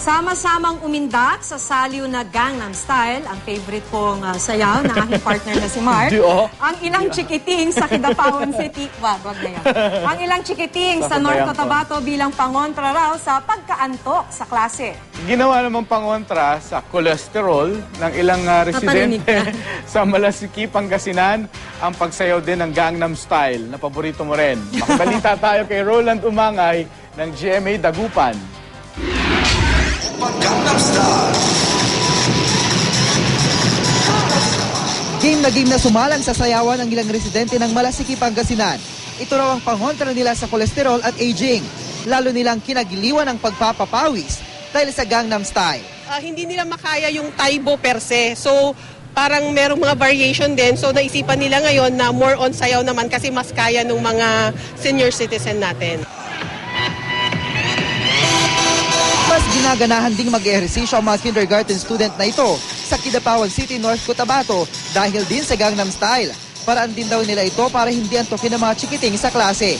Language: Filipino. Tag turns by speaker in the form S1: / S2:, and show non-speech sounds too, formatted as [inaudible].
S1: Sama-samang umindak sa saliw na Gangnam Style, ang favorite kong ah, sayaw na aking [laughs] partner na si Mark.
S2: Oh.
S1: Ang ilang chikiting sa Kidapawan City, [laughs] wag, wag na yan. Ang ilang chikiting sa North. Cotabato bilang pangontra raw sa pagkaantok sa klase.
S2: Ginawa naman pangontra sa cholesterol ng ilang
S1: Naparinig
S2: residente [laughs] sa Malasiki, Pangasinan ang pagsayaw din ng Gangnam Style na paborito mo rin. Makabalita tayo kay Roland Umangay ng GMA Dagupan.
S3: Game na game na sumalang sa sayawan ang ilang residente ng Malasiki, Pangasinan. Ito raw ang pangontra nila sa kolesterol at aging. Lalo nilang kinagiliwan ang pagpapapawis dahil sa Gangnam Style.
S4: Ah, hindi nila makaya yung Taibo per se. So, parang merong mga variation din. So, naisipan nila ngayon na more on sayaw naman kasi mas kaya ng mga senior citizen natin.
S3: Ginaganahan ding mag-ehersisyo ang mga kindergarten student na ito sa Kidapawan City, North Cotabato dahil din sa Gangnam Style. Paraan din daw nila ito para hindi antokin ng mga chikiting sa klase.